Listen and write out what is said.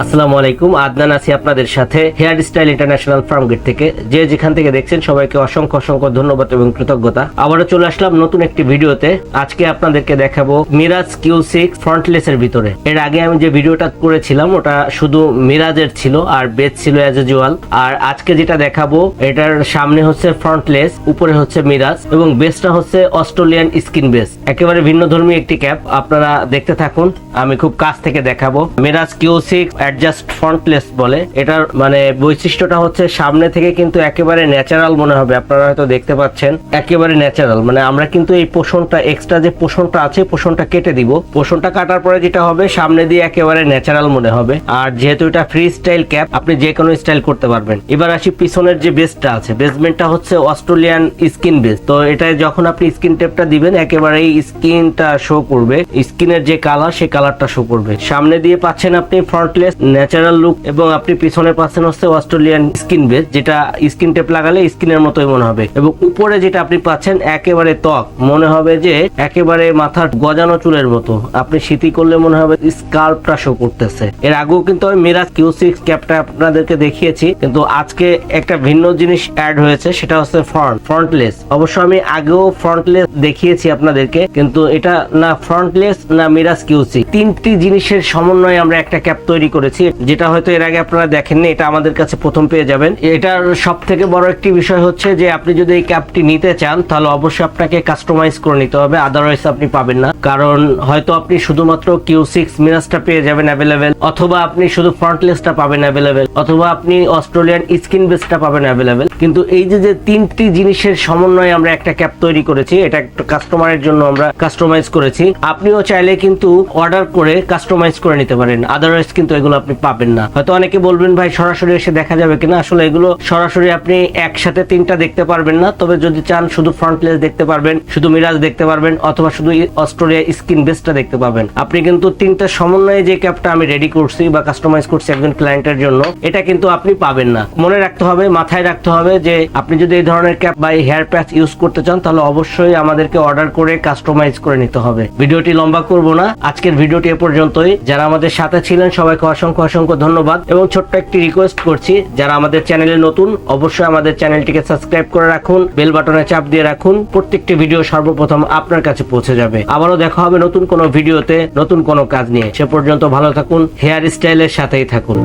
আসসালামু আলাইকুম, আদনান আছি আপনাদের সাথে, hair style international firm gate থেকে। যে যেখান থেকে দেখছেন সবাইকে অসংখ্য অসংখ্য ধন্যবাদ এবং কৃতজ্ঞতা। আবারও চলে আসলাম নতুন একটি ভিডিওতে। আজকে আপনাদেরকে দেখাবো মিরাজ কিউ সিক্স ফ্রন্টলেস এর ভিতরে। এর আগে আমি যে ভিডিওটা করেছিলাম, ওটা শুধু মিরাজের ছিল আর বেজ ছিল অ্যাজ ইউজুয়াল আর আজকে যেটা দেখাবো, এটার সামনে হচ্ছে ফ্রন্টলেস, উপরে হচ্ছে মিরাজ এবং বেসটা হচ্ছে অস্ট্রেলিয়ান স্কিন বেস একেবারে ভিন্ন ধর্মী একটি ক্যাপ, আপনারা দেখতে থাকুন, আমি খুব কাছ থেকে দেখাবো। Mirage Q six adjust frontless বলে। এটার মানে বৈশিষ্ট্যটা হচ্ছে সামনে থেকে কিন্তু একেবারে ন্যাচারাল মনে হবে। আপনারা হয়তো দেখতে পাচ্ছেন, একেবারে ন্যাচারাল মানে আমরা কিন্তু এই পোষণটা এক্সট্রা যে পোষণটা আছে, পোষণটা কেটে দিব। পোষণটা কাটার পরে যেটা হবে, সামনে দিয়ে একেবারে ন্যাচারাল মনে হবে। আর যেহেতু এটা ফ্রি স্টাইল ক্যাপ আপনি যে কোনো স্টাইল করতে পারবেন। এবার আসি পিছনের যে বেসটা আছে। বেসমেন্টটা হচ্ছে অস্ট্রেলিয়ান স্কিন বেস তো এটা যখন আপনি স্কিন টেপটা দিবেন একেবারে স্কিনটা শো করবে। স্কিনের যে কালার সেই কালারটা শো করবে। সামনে দিয়ে পাচ্ছেন আপনি ফ্রন্টলেস ন্যাচারাল লুক এবং আপনি পিছনে পাচ্ছেন হচ্ছে অস্ট্রেলিয়ান স্কিন বেস যেটা স্কিন টেপ লাগালে স্কিনের মতোই মনে হবে। এবং উপরে যেটা আপনি পাচ্ছেন, একেবারে ত্বক। মনে হবে যে একেবারে মাথার গজানো চুলের মতো। আপনি শীতি করলে মনে হবে স্কাল্পটা শো করতেছে। এর আগেও কিন্তু আমি মিরাজ কিউ সিক্স ক্যাপটা আপনাদেরকে দেখিয়েছি। কিন্তু আজকে একটা ভিন্ন জিনিস অ্যাড হয়েছে, সেটা হচ্ছে ফ্রন্ট ফ্রন্টলেস অবশ্য আমি আগেও ফ্রন্টলেস দেখিয়েছি আপনাদেরকে, কিন্তু এটা না ফ্রন্টলেস না মিরাজ কিউ সিক্স তিনটি জিনিসের সমন্বয়ে আমরা একটা ক্যাপ তৈরি করেছি, যেটা হয়তো এর আগে আপনারা দেখেননি, এটা আমাদের কাছে প্রথম পেয়ে যাবেন। এটার সব থেকে বড় একটি বিষয় হচ্ছে যে, আপনি যদি এই ক্যাপটি নিতে চান, তাহলে অবশ্যই আপনাকে কাস্টমাইজ করে নিতে হবে আদারওয়াইজ আপনি পাবেন না। কারণ হয়তো আপনি শুধুমাত্র কিউ সিক্স মিরাজটা পেয়ে যাবেন অ্যাভেলেবেল অথবা আপনি শুধু ফ্রন্টলেসটা পাবেন অ্যাভেলেবেল অথবা আপনি অস্ট্রেলিয়ান স্কিন বেসটা পাবেন অ্যাভেলেবেল কিন্তু এই যে যে তিনটি জিনিসের সমন্বয়ে আমরা একটা ক্যাপ তৈরি করেছি, এটা একটা কাস্টমারের জন্য আমরা কাস্টমাইজ করেছি। আপনিও চাইলে কিন্তু অর্ডার করে কাস্টমাইজ করে নিতে পারেন আদারওয়াইজ কিন্তু এগুলো আপনি পাবেন না। হয়তো অনেকে বলবেন, ভাই, সরাসরি এসে দেখা যাবে কিনা? আসলে এগুলো সরাসরি আপনি একসাথে তিনটা দেখতে পারবেন না। তবে যদি চান, শুধু ফ্রন্টলেস দেখতে পারবেন, শুধু মিরাজ দেখতে পারবেন, অথবা শুধু অস্ট্রেলিয়া স্কিন বেসটা দেখতে পাবেন। আপনি কিন্তু তিনটা সমন্বয়ে যে ক্যাপটা আমি রেডি করছি বা কাস্টমাইজ করছি একজন ক্লায়েন্টের জন্য, এটা কিন্তু আপনি পাবেন না। মনে রাখতে হবে, মাথায় রাখতে হবে যে আপনি যদি এই ধরনের ক্যাপ বা হেয়ার প্যাচ ইউজ করতে চান, তাহলে অবশ্যই আমাদেরকে অর্ডার করে কাস্টমাইজ করে নিতে হবে। ভিডিওটি লম্বা করব না। আজকের ভিডিওটি এ পর্যন্তই। যারা আমাদের সাথে ছিলেন, সবাইকে অসংখ্য অসংখ্য ধন্যবাদ এবং ছোট্ট একটি রিকোয়েস্ট করছি, যারা আমাদের চ্যানেলে নতুন, অবশ্যই আমাদের চ্যানেলটিকে সাবস্ক্রাইব করে রাখুন বেল বাটনে চাপ দিয়ে রাখুন, প্রত্যেকটি ভিডিও সর্বপ্রথম আপনার কাছে পৌঁছে যাবে। আবারও দেখা হবে নতুন কোনো ভিডিওতে নতুন কোনো কাজ নিয়ে। সে পর্যন্ত ভালো থাকুন হেয়ার স্টাইলের সাথেই থাকুন।